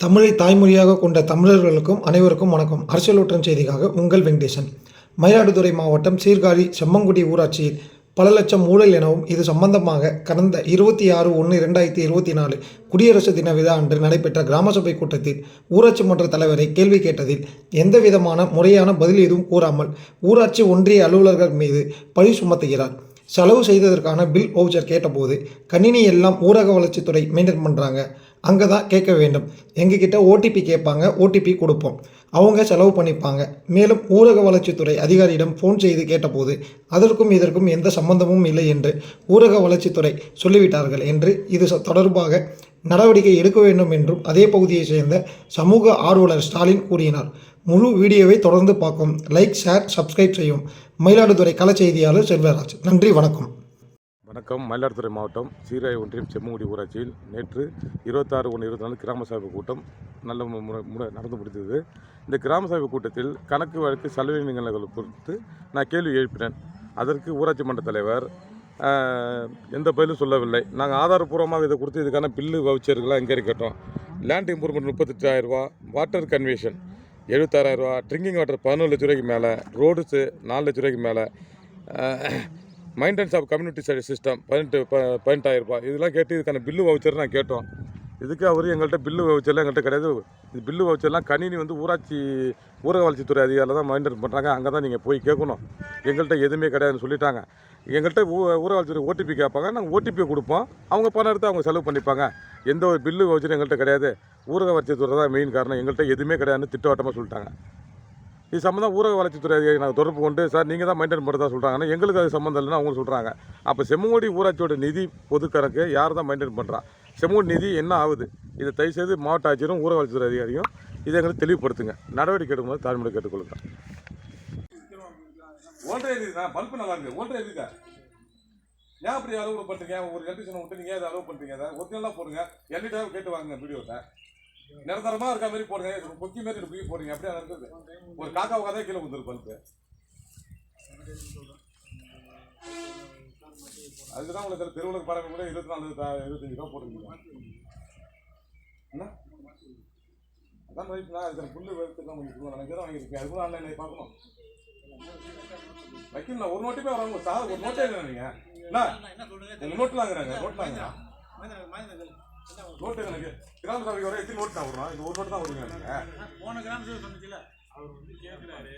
தமிழை தாய்மொழியாக கொண்ட தமிழர்களுக்கும் அனைவருக்கும் வணக்கம். அரசியல் செய்திக்காக உங்கள் வெங்கடேசன். மயிலாடுதுறை மாவட்டம் சீர்காழி செம்மங்குடி ஊராட்சியில் பல லட்சம் ஊழல் எனவும் இது சம்பந்தமாக கடந்த இருபத்தி ஆறு ஒன்று இரண்டாயிரத்தி இருபத்தி நாலு குடியரசு தின விழா அன்று நடைபெற்ற கிராம சபை கூட்டத்தில் ஊராட்சி மன்ற தலைவரை கேள்வி கேட்டதில் எந்தவிதமான முறையான பதில் எதுவும் கூறாமல் ஊராட்சி ஒன்றிய அலுவலர்கள் மீது பழி சுமத்துகிறார். செலவு செய்ததற்கான பில் ஓவுச்சர் கேட்டபோது கணினி எல்லாம் ஊரக வளர்ச்சித்துறை மெயின்டைன் பண்ணுறாங்க அங்கே தான் கேட்க வேண்டும். எங்ககிட்ட ஓடிபி கேட்பாங்க ஓடிபி கொடுப்போம். அவங்க செலவு பண்ணிப்பாங்க. மேலும் ஊரக வளர்ச்சித்துறை அதிகாரியிடம் ஃபோன் செய்து கேட்டபோது அதற்கும் இதற்கும் எந்த சம்பந்தமும் இல்லை என்று ஊரக வளர்ச்சித்துறை சொல்லிவிட்டார்கள் என்று இது தொடர்பாக நடவடிக்கை எடுக்க வேண்டும் என்றும் அதே பகுதியைச் சேர்ந்த சமூக ஆர்வலர் ஸ்டாலின் கூறினார். முழு வீடியோவை தொடர்ந்து பார்க்கும் லைக் ஷேர் சப்ஸ்கிரைப் செய்யும் மயிலாடுதுறை கலைச் செய்தியாளர் செல்வராஜ். நன்றி வணக்கம். வணக்கம். மயிலாடுதுறை மாவட்டம் சீராய் ஒன்றியம் செம்மங்குடி ஊராட்சியில் நேற்று இருபத்தாறு ஒன்று இருபத்தி நாலு கிராம சபை கூட்டம் நல்ல மு- முறை முறை நடந்து முடிந்தது. இந்த கிராம சபை கூட்டத்தில் கணக்கு வழக்கு செலவினங்கள் குறித்து நான் கேள்வி எழுப்பினேன். அதற்கு ஊராட்சி மன்ற தலைவர் எந்த பதிலும் சொல்லவில்லை. நாங்கள் ஆதாரப்பூர்வமாக இதை கொடுத்து இதுக்கான பில்லு வவுச்சர்கள்லாம் எங்கே கேட்டோம் லேண்ட் இம்ப்ரூவ்மெண்ட் முப்பத்தெட்டாயிரரூபா வாட்டர் கன்வேஷன் எழுபத்தாறாயிரரூவா ட்ரிங்கிங் வாட்டர் பதினொரு லட்ச ரூபாய்க்கு மேலே ரோடுஸு நாலு லட்ச ரூபாய்க்கு மேலே maintenance of community service system பதினெட்டு ப பதினெட்டாயிரம் ரூபாய். இதெல்லாம் கேட்டு இதுக்கான பில்லு வவுச்சர் நான் கேட்டோம். இதுக்கு அவர் எங்கள்கிட்ட பில்லு வவுச்சர்லாம் எங்கள்கிட்ட கிடையாது. இந்த பில்லு வவுச்சர்லாம் கணினி வந்து ஊராட்சி ஊரக வளர்ச்சித்துறை அதிகாரியில் தான் மைண்டன் பண்ணுறாங்க அங்கே தான் நீங்கள் போய் கேட்கணும். எங்கள்கிட்ட எதுவுமே கிடையாதுன்னு சொல்லிட்டாங்க. எங்கள்கிட்ட ஊ ஊரக வளர்ச்சித்துறை ஓடிபி கேட்பாங்க. நாங்கள் ஓடிபியை கொடுப்போம். அவங்க பணம் எடுத்து அவங்க செலவு பண்ணிப்பாங்க. எந்த ஒரு பில்லு வவுச்சரும் எங்கள்கிட்ட கிடையாது. ஊரக வளர்ச்சித்துறை தான் மெயின் காரணம். எங்கள்கிட்ட எதுவுமே கிடையாதுன்னு திட்டவட்டமாக சொல்லிட்டாங்க. இது சம்மந்தம் ஊரக வளர்ச்சித்துறை அதிகாரி நாங்கள் தொடர்பு கொண்டு சார் நீங்கள் தான் மெயின்டைன் பண்ணுறதா சொல்கிறாங்கன்னா எங்களுக்கு அது சம்மந்தம் இல்லைன்னு அவங்க சொல்கிறாங்க அப்போ செம்மங்குடி ஊராட்சியோட நிதி பொது கணக்கு யார் தான் மெயின்டைன் பண்ணுறா செம்மங்குடி நிதி என்ன ஆகுது? இதை தயவுசெய்து மாவட்ட ஆட்சியரும் ஊரக வளர்ச்சித்துறை அதிகாரியும் இதை எங்களுக்கு தெளிவுபடுத்துங்க. நடவடிக்கை எடுக்கும்போது தாழ்மையை கேட்டுக்கொள்ளுங்க. ஓட்டை இருக்குதா பல்ப்பு நல்லா இருக்கு. ஓட்டை இருக்குதா ஏன் அப்படி அளவு பண்ணுறீங்க ஒரு எலக்ட்ரிஷனை விட்டு நீங்கள் அதை அளவு பண்ணுறீங்க அதை ஒரிஜினலாக போடுங்க. என்கிட்ட கேட்டு வாங்க வீடியோவில் நிரந்தரமாக இருக்க மாதிரி போடுங்க கொக்கி மாதிரி இப்படி போடுங்க அப்படியே இருக்குது ஒரு காக்கா உட்காந்தே கீழே வந்துரு பல்ப்பு அதுக்கு தான் உங்களுக்கு தெருவுக்கு பறவை கூட இருபத்தி நாலு இருபத்தஞ்சு ரூபா போட்டுருக்கீங்க என்ன அதான் ரைட்னா இதில் புல்லு வெறுத்து தான் உங்களுக்கு எனக்கு தான் வாங்கியிருக்கேன் அது கூட ஆன்லைனில் பார்க்கணும் வைக்கணும் ஒரு நோட்டுமே வராங்க சார் ஒரு நோட்டே இல்லை நீங்கள் என்ன நோட்டு வாங்குறாங்க நோட்டு வாங்குறாங்க நோட்டு எனக்கு கிராம சபைக்கு வர எத்தனை நோட்டு தான் வரும் இது ஒரு நோட்டு தான் வருவீங்க நீங்கள் போன கிராம சபை சொன்னீங்கல்ல அவர் வந்து கேட்கிறாரு